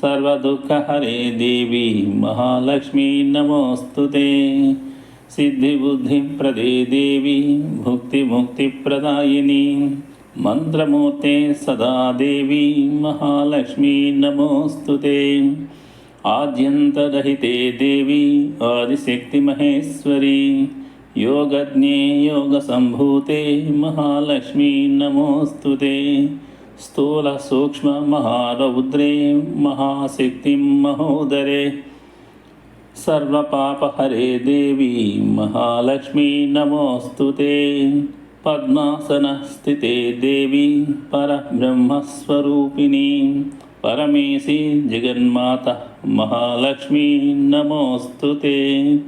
सर्वदुःखहरे देवी महालक्ष्मी नमोऽस्तु ते सिद्धिबुद्धिप्रदे देवी भुक्तिमुक्तिप्रदायिनी मन्त्रमूर्ते सदा देवी महालक्ष्मी नमोऽस्तु ते आद्यन्तरहिते देवी आदिशक्तिमहेश्वरी योगज्ञे योगसम्भूते महालक्ष्मी नमोऽस्तु ते स्थूलसूक्ष्ममहारौद्रे महाशक्तिं महोदरे सर्वपापहरे देवी महालक्ष्मी नमोऽस्तु ते। पद्मासनस्थिते देवी परब्रह्मस्वरूपिणी, परमेशि जगन्माता महालक्ष्मी नमोऽस्तु ते।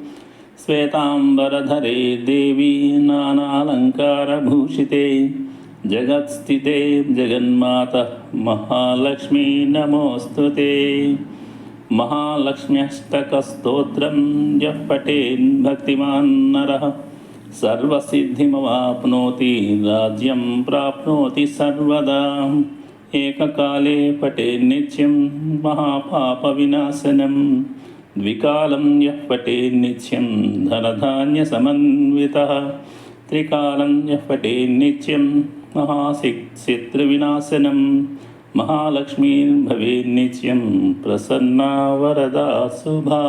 श्वेताम्बरधरे देवी नानालङ्कारभूषिते जगत्स्थिते जगन्मातः महालक्ष्मी नमोऽस्तु ते। महालक्ष्म्यष्टकस्तोत्रं यः पठेन्भक्तिमान् नरः, सर्वसिद्धिमवाप्नोति, राज्यं प्राप्नोति सर्वदा। एककाले पठे नित्यं महापापविनाशनम् द्विकालं यः पटे नित्यं धनधान्यसमन्वितः, त्रिकालं यः पटे नित्यं महाशिक्षितृविनाशनं महालक्ष्मीर्भवेन्नित्यं प्रसन्ना वरदा शुभा